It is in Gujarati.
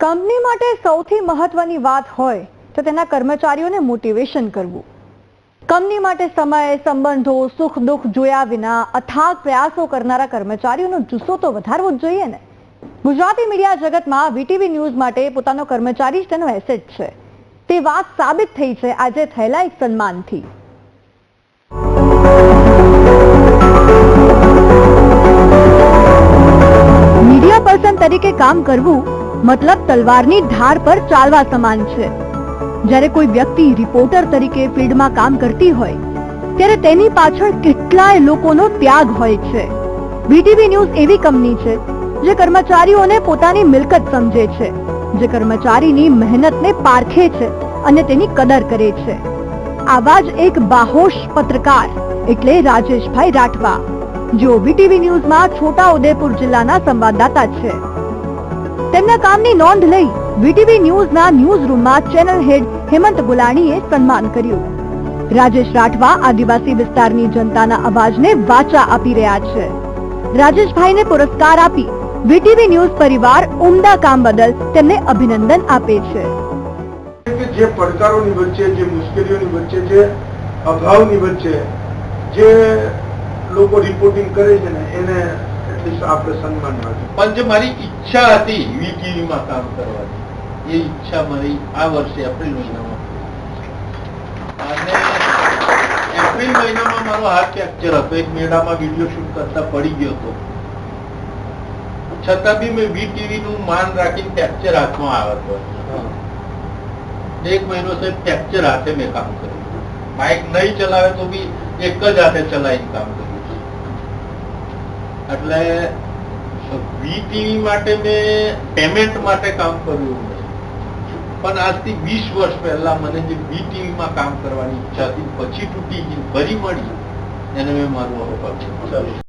કંપની માટે સૌથી મહત્વની વાત હોય તો તેના કર્મચારીઓને મોટિવેશન કરવું. કંપની માટે સમય, સંબંધો, સુખ દુઃખ જોયા વિના અથાગ પ્રયાસો કરનારા કર્મચારીઓનો જુસ્સો તો વધારવો જ જોઈએ ને. ગુજરાતી મીડિયા જગતમાં વીટીવી ન્યૂઝ માટે પોતાનો કર્મચારી જ તેનો એસેટ છે. તે વાત સાબિત થઈ છે આજે થયેલા એક સન્માનથી. મીડિયા પર્સન તરીકે કામ કરવું મતલબ તલવારની ધાર પર ચાલવા સમાન છે. જ્યારે કોઈ વ્યક્તિ રિપોર્ટર તરીકે ફિલ્ડમાં કામ કરતી હોય, ત્યારે તેની પાછળ કેટલાય લોકોનો ત્યાગ હોય છે. બીટીવી ન્યૂઝ એવી કંપની છે, જે કર્મચારીઓને પોતાની મિલકત સમજે છે, જે કર્મચારીની મહેનતને પારખે છે અને તેની કદર કરે છે. આવા જ એક બાહોશ પત્રકાર એટલે રાજેશભાઈ રાઠવા, જેઓ વીટીવી ન્યૂઝમાં છોટા ઉદેપુર જિલ્લાના સંવાદદાતા છે. તેમના કામની નોંધ લઈ વીટીવી ન્યૂઝના ન્યૂઝ રૂમમાં ચેનલ હેડ હેમંત ગુલાણીએ સન્માન કર્યું. રાજેશ રાઠવા આદિવાસી વિસ્તારની જનતાના અવાજને વાચા આપી રહ્યા છે. રાજેશભાઈને પુરસ્કાર આપી વીટીવી ન્યૂઝ પરિવાર ઉમદા કામ બદલ તેમને અભિનંદન આપે છે. જે પડકારોની વચ્ચે, જે મુશ્કેલીઓની વચ્ચે, જે અભાવની વચ્ચે જે લોકો રિપોર્ટિંગ કરે છે ને, એને પડી ગયો હતો. છતાં બી મેં વીટીવી નું માન રાખીને ફ્રેક્ચર હાથમાં આવ્યો હતો. એક મહિનો છે ફ્રેક્ચર હાથે મેં કામ કર્યું. બાઇક નહીં ચલાવે તો બી એક જ હાથે ચલાવીને કામ કર્યું. એટલે વીટીવી માટે મેં પેમેન્ટ માટે કામ કર્યું. પણ આજથી વીસ વર્ષ પહેલા મને જે વીટીવીમાં કામ કરવાની ઈચ્છા હતી, પછી તૂટી ગઈ, ફરી મળી, એને મેં મારું અવકાશ